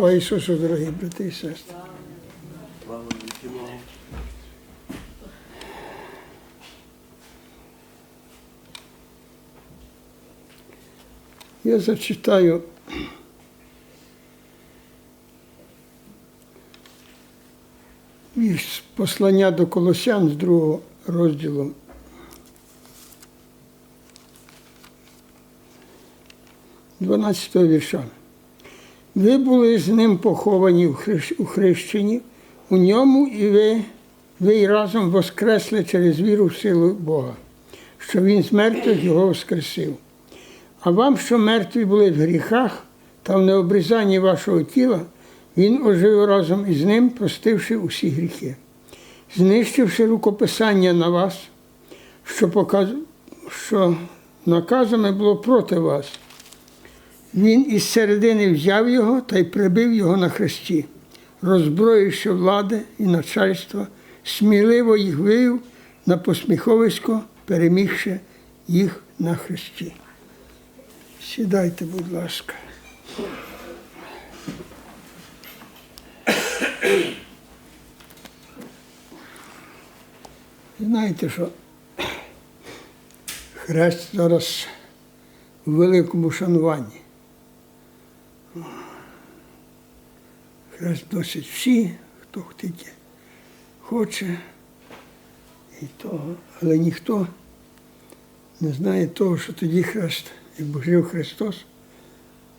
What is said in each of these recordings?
Слава Ісусу, дорогі брати і сестри. Я зачитаю із послання до Колосян з другого розділу. Дванадцятого вірша. Ви були з ним поховані у хрещ- у хрещенні, у ньому і ви, ви й разом воскресли через віру в силу Бога, що Він з мертвих його воскресив. А вам, що мертві були в гріхах та в необрізанні вашого тіла, Він ожив разом із ним, простивши усі гріхи, знищивши рукописання на вас, що, показ... що наказами було проти вас. Він із середини взяв його та й прибив його на хресті, роззброївши влади і начальства, сміливо їх вивів на посміховисько, перемігши їх на хресті. Сідайте, будь ласка. Знаєте, що хрест зараз у великому шануванні. Хрест носять всі, хто тільки хоче і того, але ніхто не знає того, що тоді хрест, як жив Христос,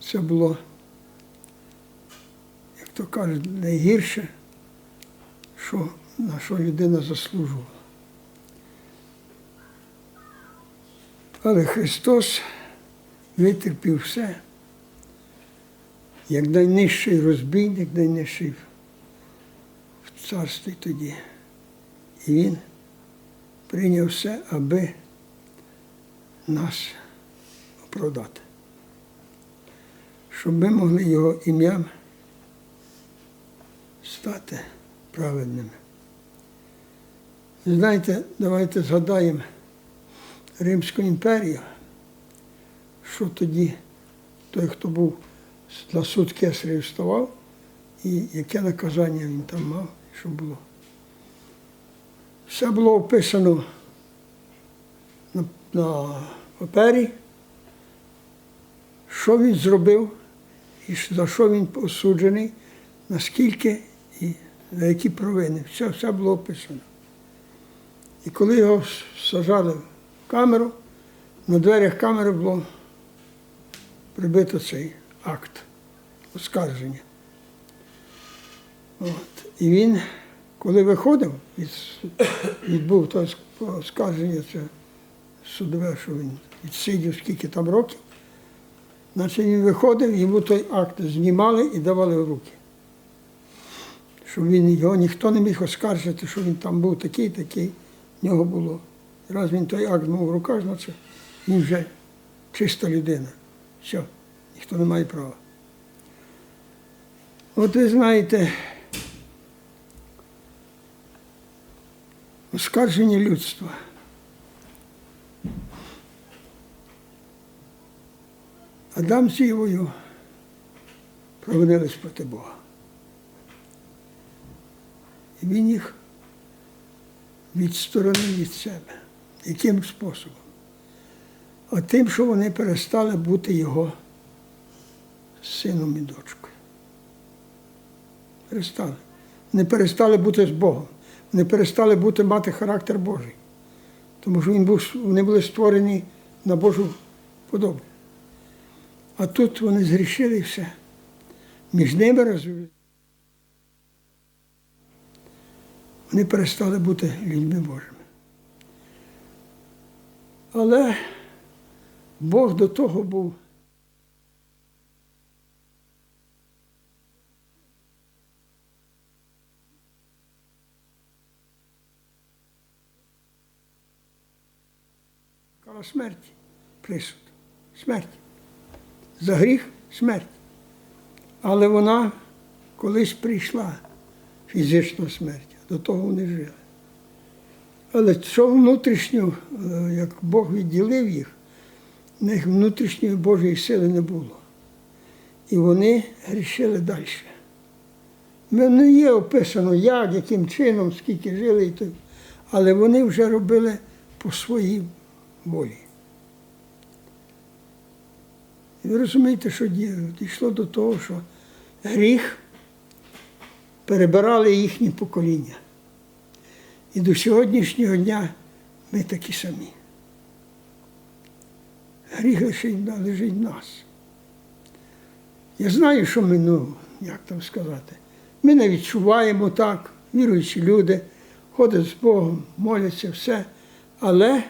це було, як то кажуть, найгірше, що, на що людина заслужувала. Але Христос витерпів все, як найнижчий розбійник, найнижчий в царстві тоді. І Він прийняв все, аби нас оправдати. Щоб ми могли його ім'ям стати праведними. Знаєте, давайте згадаємо Римську імперію, що тоді той, хто був на суд кесарів вставав, і яке наказання він там мав, що було. Все було описано на, на папері, що він зробив і за що він осуджений, наскільки і за які провини. Все, все було описано. І коли його сажали в камеру, на дверях камери було прибито цей акт оскарження. От. І він, коли виходив, від, відбув то оскарження, це судове, що він відсидів скільки там років, значить він виходив, йому той акт знімали і давали в руки. Щоб він його ніхто не міг оскаржити, що він там був такий, такий, в нього було. Раз він той акт мав в руках, значить він вже чиста людина. Все, ніхто не має права. От ви знаєте, оскарження людства. Адам з Євою провинились проти Бога. І він їх відсторонив від себе. Яким способом? А тим, що вони перестали бути його сином і дочкою. Перестали. Вони перестали бути з Богом. Вони перестали бути мати характер Божий. Тому що він був, вони були створені на Божу подобу. А тут вони згрішили і все. Між ними розвели. Вони перестали бути людьми Божими. Але Бог до того був. Кала смерті, присуд, смерть. За гріх смерть. Але вона колись прийшла фізична смерть, до того вони жили. Але що внутрішньо, е, як Бог відділив їх, в них внутрішньої Божої сили не було. І вони грішили далі. Ми- Не є описано, як, яким чином, скільки жили, але вони вже робили по своїй волі. І ви розумієте, що ді- дійшло до того, що гріх перебирали їхні покоління. І до сьогоднішнього дня ми такі самі. Гріх лишить, лежить в нас. Я знаю, що ми, ну, як там сказати, ми не відчуваємо так, віруючі люди, ходять з Богом, моляться, все, але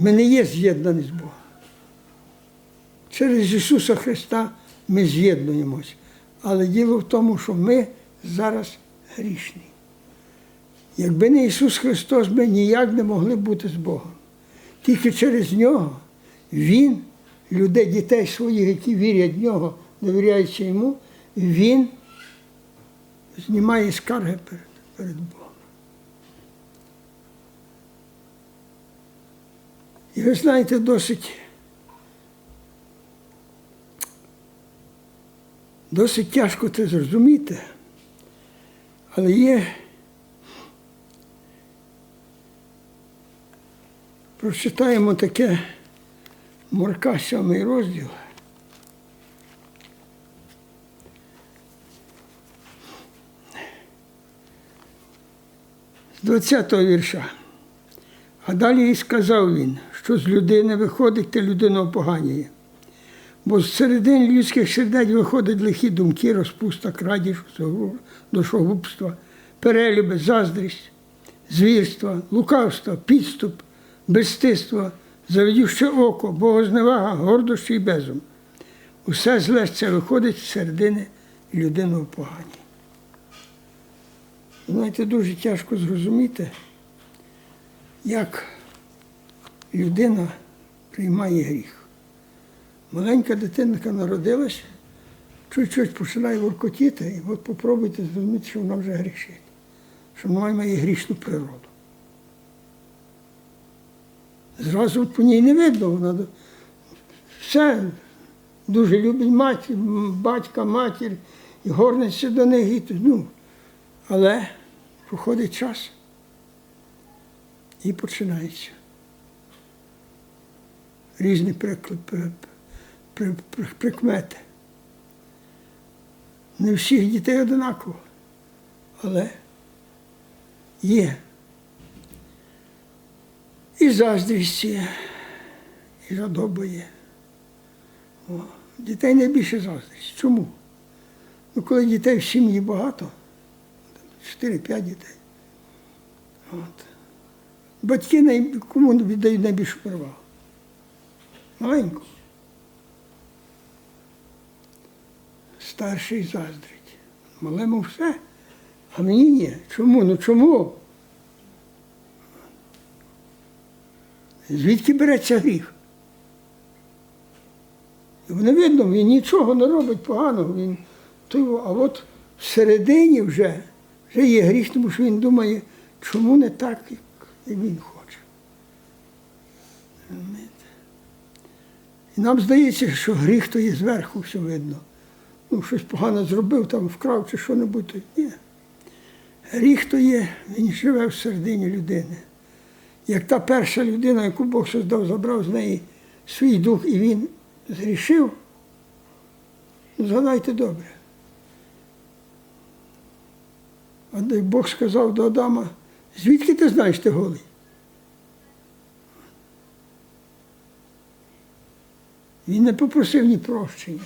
ми не є з'єднані з Богом. Через Ісуса Христа ми з'єднуємось. Але діло в тому, що ми зараз грішні. Якби не Ісус Христос, ми ніяк не могли бути з Богом. Тільки через Нього Він, людей, дітей своїх, які вірять в Нього, довіряючи Йому, Він знімає скарги перед, перед Богом. І ви знаєте, досить, досить тяжко це зрозуміти, але є прочитаємо таке Марка, сьомий розділ. З 20-го вірша. А далі і сказав він, що з людини виходить, те людина опоганює. Бо з середини людських сердець виходять лихі думки, розпуста, крадіж, душогубства, перелюби, заздрість, звірства, лукавство, підступ, безстиство, завидюще око, богозневага, гордощі і безум. Усе зле це виходить з середини людини в. Знаєте, дуже тяжко зрозуміти, як людина приймає гріх. Маленька дитинка народилась, чуть-чуть починає воркотіти, і от попробуйте зрозуміти, що вона вже грішить, що вона має грішну природу. Зразу по ній не видно, вона все дуже любить мать, батька, матір, і горниться до них. І, ну, але проходить час і починається. Різні прикл- при- при- при- прикмети. Не всіх дітей одинаково, але є. І заздрість є, і жадоба є. О, дітей найбільше заздрість. Чому? Ну, коли дітей в сім'ї багато, 4-5 дітей. От. Батьки най- кому віддають найбільшу перевагу? Маленьку. Старший заздрить. Малему все, а мені ні. Чому? Ну чому? Звідки береться гріх? Не видно, він нічого не робить поганого. Він, а от всередині вже, вже є гріх, тому що він думає, чому не так, як він хоче. І нам здається, що гріх то є зверху все видно. Ну, щось погано зробив, там вкрав чи що-небудь. Ні. Гріх то є, він живе всередині людини. Як та перша людина, яку Бог создав, забрав з неї свій дух і він згрішив, ну, згадайте добре. А Бог сказав до Адама, звідки ти знаєш ти голий? Він не попросив ні прощення.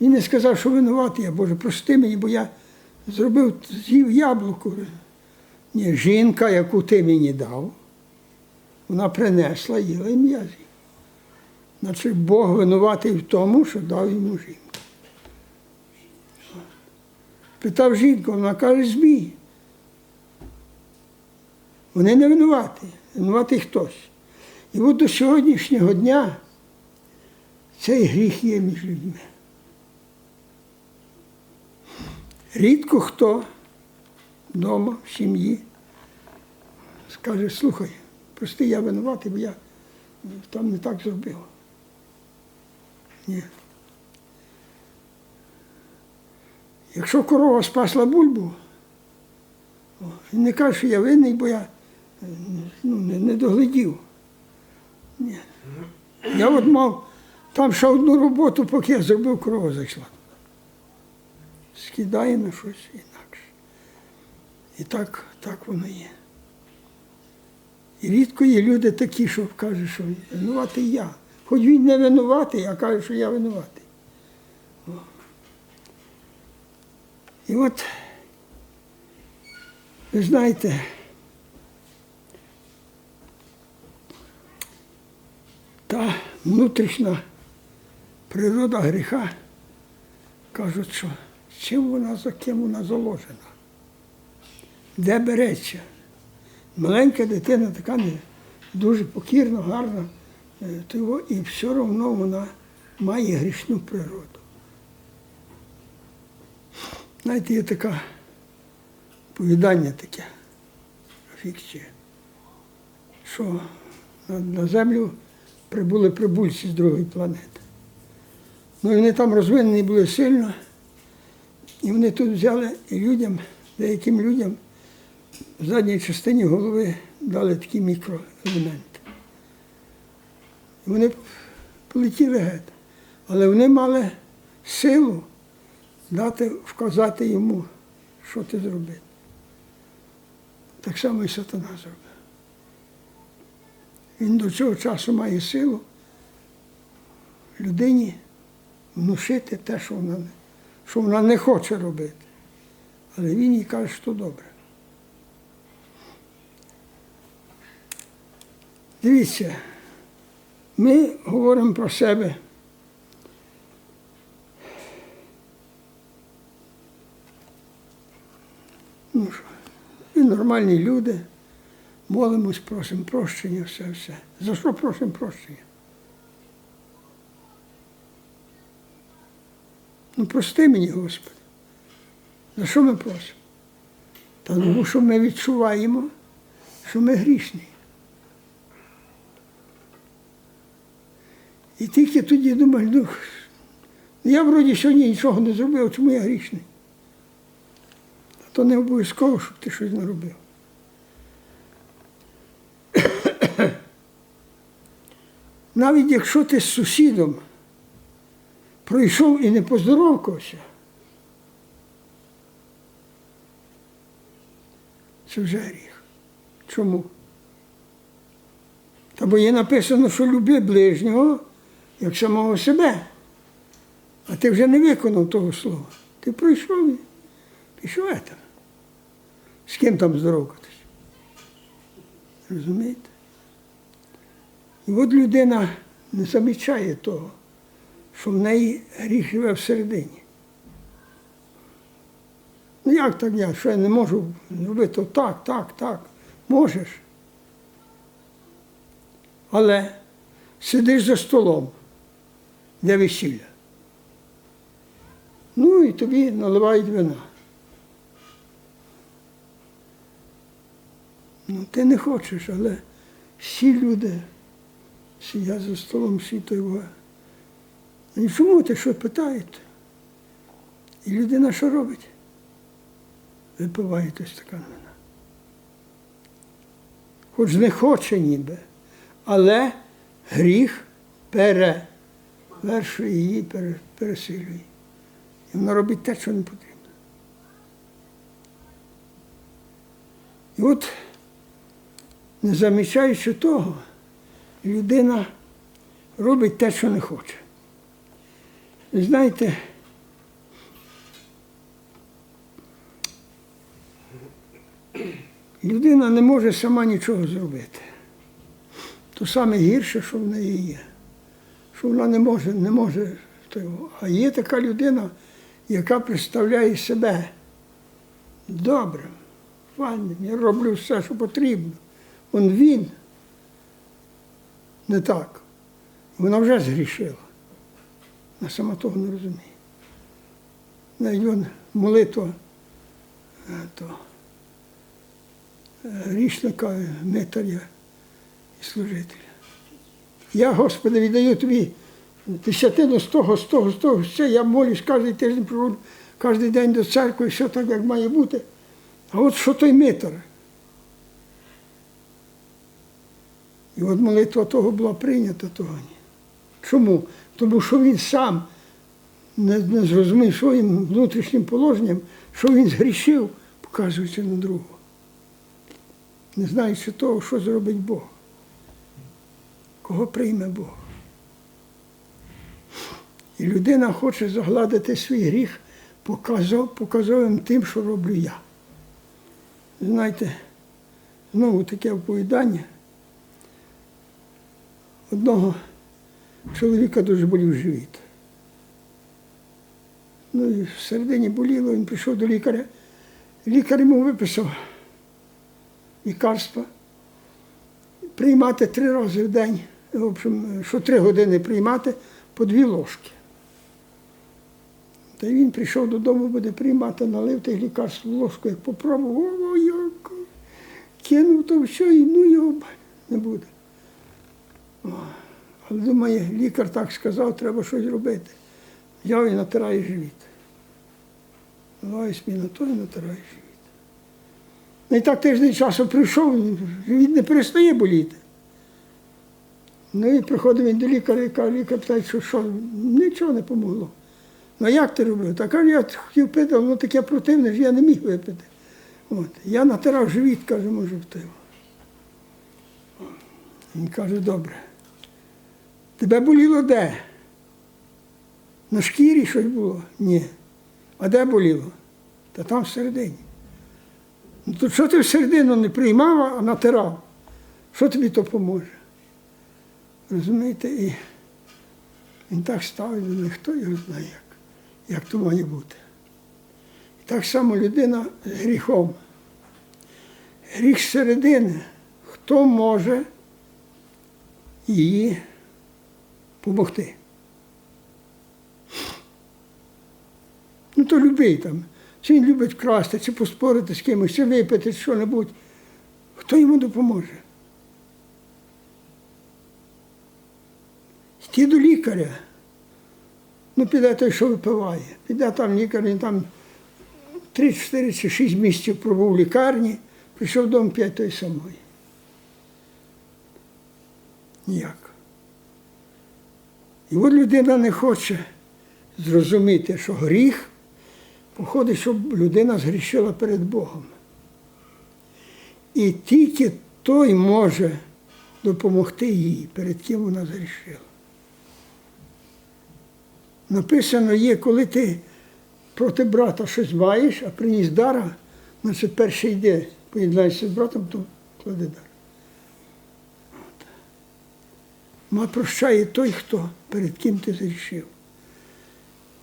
Він не сказав, що винуватий я, Боже, прости мені, бо я зробив, з'їв яблуко. Ні, жінка, яку ти мені дав, вона принесла, їла і м'язі. Значить, Бог винуватий в тому, що дав йому жінку. Питав жінку, вона каже, змій. Вони не винуваті, винуватий хтось. І от до сьогоднішнього дня цей гріх є між людьми. Рідко хто вдома, в сім'ї скаже, слухай, прости, я винуватий, бо я там не так зробив. Ні. Якщо корова спасла бульбу, він не каже, що я винний, бо я ну, не, не доглядів. Ні. Я от мав там ще одну роботу, поки я зробив, корова зайшла. Скидає на щось інакше. І так, так воно є. І рідко є люди такі, що кажуть, що винуватий я. Хоч він не винуватий, а каже, що я винуватий. І от, ви знаєте, та внутрішня природа гріха, кажуть, що чим вона за ким вона заложена, де береться. Маленька дитина така не дуже покірна, гарна, е, то його, і все одно вона має грішну природу. Знаєте, є таке повідання таке, фікція, що на землю прибули прибульці з другої планети. Ну і вони там розвинені були сильно, і вони тут взяли і людям, деяким людям в задній частині голови дали такі мікроелементи. Вони полетіли геть. Але вони мали силу дати, вказати йому, що ти зробив. Так само і сатана зробив. Він до цього часу має силу людині внушити те, що вона що вона не хоче робити. Але він їй каже, що добре. Дивіться, ми говоримо про себе. Ну що, ми нормальні люди, молимось, просимо прощення, все, все. За що просимо прощення? Ну, прости мені, Господи. За що ми просимо? Та тому що ми відчуваємо, що ми грішні. І тільки тоді думаєш, ну, я вроді сьогодні нічого не зробив, чому я грішний? А то не обов'язково, щоб ти щось не робив. Навіть якщо ти з сусідом пройшов і не поздоровкався, це вже гріх. Чому? Та бо є написано, що люби ближнього, як самого себе. А ти вже не виконав того слова. Ти пройшов і пішов там. З ким там здоровкатись? Розумієте? І от людина не замічає того, що в неї гріх живе всередині. Ну як так я? Що я не можу зробити так, так, так. Можеш. Але сидиш за столом, де весілля. Ну і тобі наливають вина. Ну, ти не хочеш, але всі люди сидять за столом, всі то його. І чому ти що питаєте? І людина що робить? Випиває той стакан вина. Хоч не хоче ніби, але гріх перевершує її, пересилює. І вона робить те, що не потрібно. І от, не замічаючи того, людина робить те, що не хоче. Знаєте, людина не може сама нічого зробити. То саме гірше, що в неї є. Що вона не може, не може. А є така людина, яка представляє себе добрим, файним, я роблю все, що потрібно. Он він не так. Вона вже згрішила. Вона сама того не розуміє. Навіть вон молитва е, то, е, грішника, митаря і служителя. Я, Господи, віддаю тобі десятину з того, з того, з того, все, я молюсь кожен тиждень кожен день до церкви, все так, як має бути. А от що той митар? І от молитва того була прийнята, того. Чому? Тому що він сам не, не зрозумів своїм внутрішнім положенням, що він згрішив, показуючи на другого. Не знаючи того, що зробить Бог. Кого прийме Бог. І людина хоче загладити свій гріх показов, показовим тим, що роблю я. Знаєте, знову таке оповідання. Одного чоловіка дуже болів живіт. Ну і всередині боліло, він прийшов до лікаря. Лікар йому виписав лікарства. Приймати три рази в день, в общем, що три години приймати по дві ложки. Та він прийшов додому, буде приймати, налив тих лікарств в ложку, як попробував, о, як кинув то все і ну його не буде. Але думає, лікар так сказав, треба щось робити. Взяв і натирає живіт. Наливає собі на то і натирає живіт. Ну і так тиждень часу прийшов, живіт не перестає боліти. Ну і приходить він до лікаря і каже, лікар питає, що, що нічого не помогло. Ну як ти робив? Та каже, я хотів пити, воно таке противне, що я не міг випити. От. Я натирав живіт, каже, може в тебе. Він каже, добре. Тебе боліло де? На шкірі щось було? Ні. А де боліло? Та там всередині. Ну то що ти всередину не приймав, а натирав? Що тобі то поможе? Розумієте? І він так ставить, ну, хто його знає, як, як то має бути. І так само людина з гріхом. Гріх зсередини, хто може її допомогти? Ну, то любий там. Чи він любить вкрасти, чи поспорити з кимось, чи випити, чи що-небудь. Хто йому допоможе? Йти до лікаря. Ну, піде той, що випиває. Піде там лікар, він там 3, 4 чи 6 місяців пробув в лікарні, прийшов додому 5 той самої. Ніяк. І от людина не хоче зрозуміти, що гріх походить, щоб людина згрішила перед Богом. І тільки той може допомогти їй, перед ким вона згрішила. Написано є, коли ти проти брата щось маєш, а приніс дара, значить перший йде, поєднаєшся з братом, то кладе дар. От. Ма прощає той, хто перед ким ти зрішив.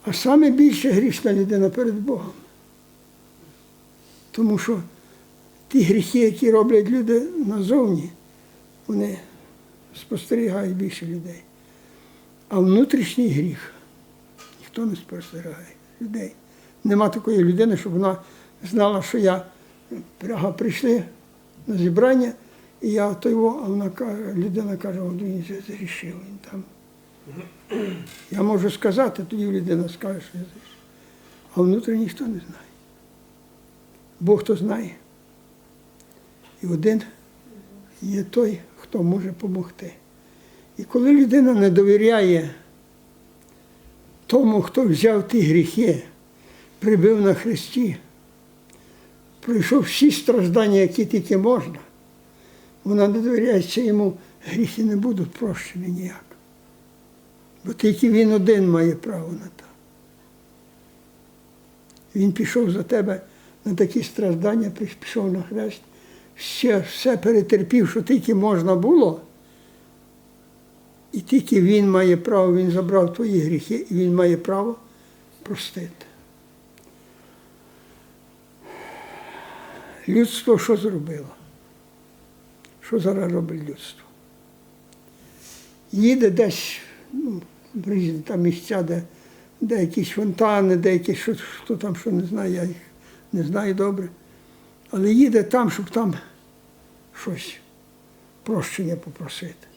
А саме більше грішна людина перед Богом. Тому що ті гріхи, які роблять люди назовні, вони спостерігають більше людей. А внутрішній гріх ніхто не спостерігає людей. Нема такої людини, щоб вона знала, що я прийшли на зібрання, і я той, во, а вона каже, людина каже, от він зрішив, він там. Я можу сказати, тоді людина скаже, що я зрішив. А внутрі ніхто не знає. Бог то знає. І один є той, хто може допомогти. І коли людина не довіряє тому, хто взяв ті гріхи, прибив на хресті, пройшов всі страждання, які тільки можна, вона не довіряється йому, гріхи не будуть прощені ніяк. Бо тільки він один має право на те. Він пішов за тебе на такі страждання, пішов на хрест, все, все перетерпів, що тільки можна було. І тільки він має право, він забрав твої гріхи, і він має право простити. Людство що зробило? Що зараз робить людство? Їде десь ну, в різні там місця, де, де якісь фонтани, де якісь що, хто там що не знає, я їх не знаю добре. Але їде там, щоб там щось прощення попросити.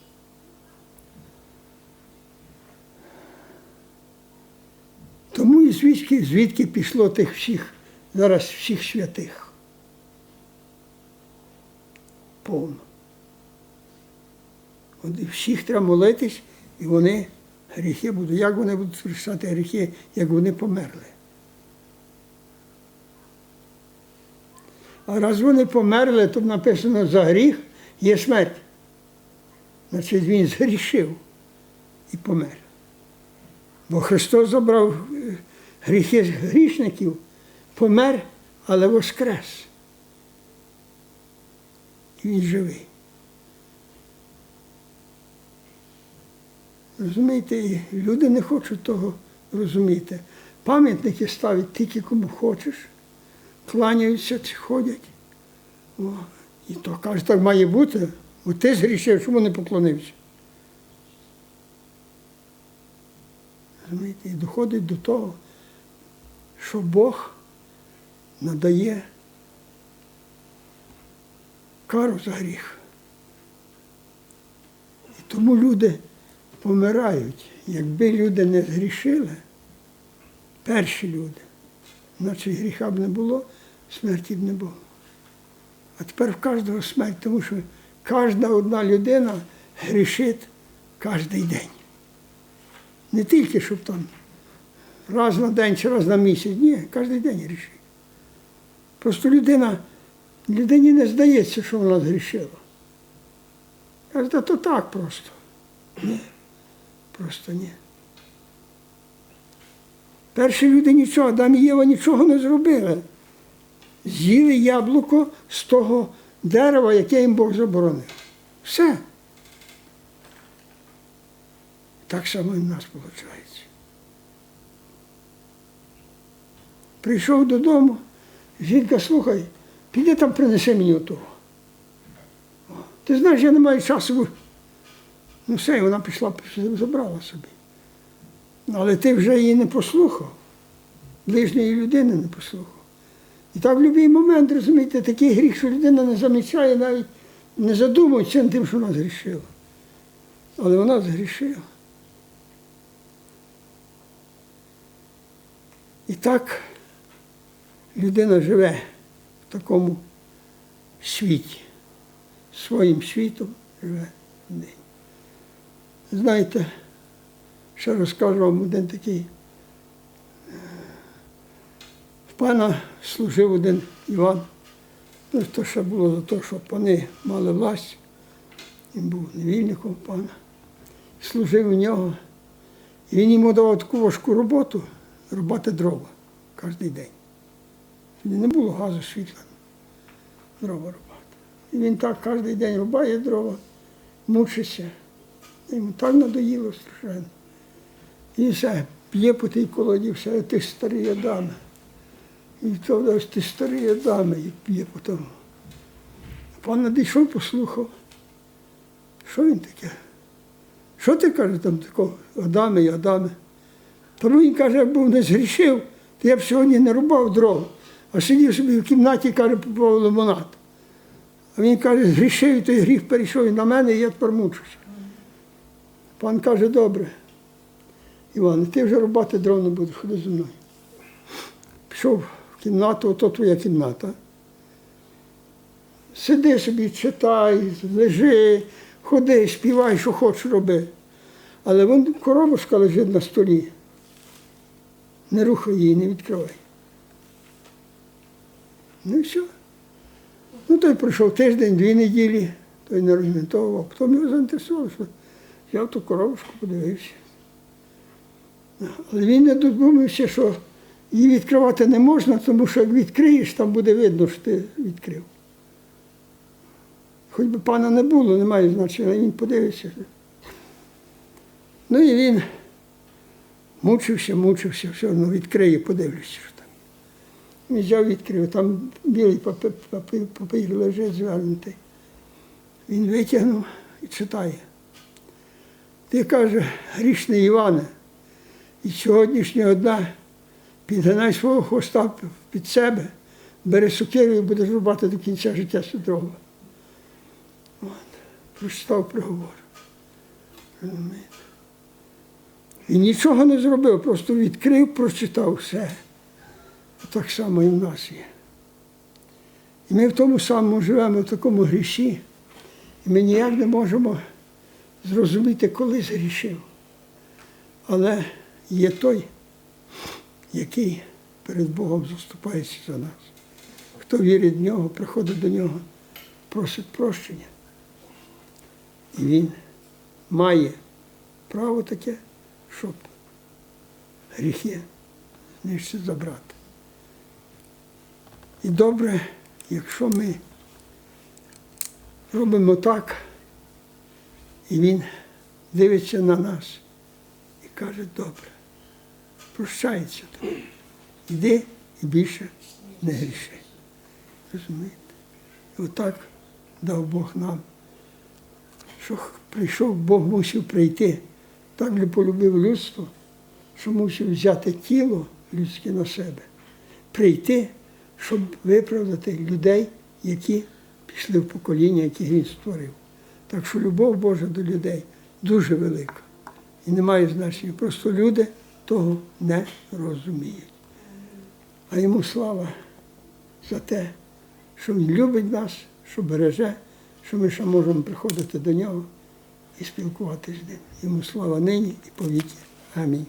Тому І звідки, звідки пішло тих всіх, зараз всіх святих. Повно. Всіх треба молитись, і вони гріхи будуть. Як вони будуть прощати гріхи, як вони померли? А раз вони померли, то написано за гріх є смерть. Значить, він згрішив і помер. Бо Христос забрав е, гріхи грішників, помер, але воскрес. І він живий. Розумієте, люди не хочуть того розуміти. Пам'ятники ставлять тільки кому хочеш, кланяються ходять. О, і то каже, так має бути. Бо ти згрішив, чому не поклонився? Розумієте, і доходить до того, що Бог надає кару за гріх. І тому люди помирають. Якби люди не згрішили, перші люди, значить гріха б не було, смерті б не було. А тепер в кожного смерть, тому що кожна одна людина грішить кожен день. Не тільки, щоб там раз на день чи раз на місяць. Ні, кожен день грішить. Просто людина, людині не здається, що вона згрішила. Каже, то так просто. Ні, просто ні. Перші люди нічого, Адам і Єва нічого не зробили. З'їли яблуко з того дерева, яке їм Бог заборонив. Все. Так само і в нас виходить. Прийшов додому, жінка, слухай, піди там принеси мені отого. Ти знаєш, я не маю часу. Ну все, і вона пішла, забрала собі. Але ти вже її не послухав, ближньої людини не послухав. І так в будь-який момент, розумієте, такий гріх, що людина не замічає, навіть не задумується над тим, що вона згрішила. Але вона згрішила. І так людина живе в такому світі, своїм світом живе в. Знаєте, ще розкажу вам один такий. В пана служив один Іван. Ну, то ще було за те, що пани мали власть. Він був невільником пана. Служив у нього. І він йому давав таку важку роботу рубати дрова кожен день. Не було газу світла. Дрова рубати. І він так кожен день рубає дрова, мучиться. Йому так надоїло страшенно. І все, п'є по тій колоді, все, ти старі Адами. І то ти старі Адами, і п'є по тому. Пан надійшов, послухав. Що він таке? Що ти каже там такого? Адаме і Адаме. Тому він каже, якби не згрішив, то я б сьогодні не рубав дрова, а сидів собі в кімнаті, каже, попав лимонад. А він каже, згрішив, і той гріх перейшов і на мене, і я тепер мучуся. Пан каже, добре. Іване, ти вже рубати дров будеш, ходи зі мною. Пішов в кімнату, ото твоя кімната. Сиди собі, читай, лежи, ходи, співай, що хочеш роби. Але вон коробочка лежить на столі. Не рухай її, не відкривай. Ну і все. Ну, той пройшов тиждень, дві неділі, той не розмінтовував. Потім його заінтересував, взяв ту коробочку, подивився. Але він не додумався, що її відкривати не можна, тому що як відкриєш, там буде видно, що ти відкрив. Хоч би пана не було, немає значення, він подивився. Ну і він мучився, мучився, все одно відкриє, подивлюся, що там. Він взяв відкрив, там білий папір, папір лежить звернутий. Він витягнув і читає. Ти каже, грішний Іване, і сьогоднішнього дня підгинай свого хвоста під себе, бери сукиру і будеш рубати до кінця життя дрова. От. Прочитав приговор. І нічого не зробив, просто відкрив, прочитав все. Так само і в нас є. І ми в тому самому живемо, в такому гріші. І ми ніяк не можемо зрозуміти, коли згрішив. Але є той, який перед Богом заступається за нас. Хто вірить в нього, приходить до нього, просить прощення. І він має право таке, щоб гріхи нижче забрати. І добре, якщо ми робимо так, і він дивиться на нас і каже, добре, прощається тобі. Іди і більше не гріши. Розумієте? І отак дав Бог нам, що прийшов, Бог мусив прийти. Так не полюбив людство, що мусив взяти тіло людське на себе, прийти, щоб виправдати людей, які пішли в покоління, які він створив. Так що любов Божа до людей дуже велика. І немає значення. Просто люди того не розуміють. А йому слава за те, що він любить нас, що береже, що ми ще можемо приходити до нього і спілкуватися з ним. Йому слава нині і повіки. Амінь.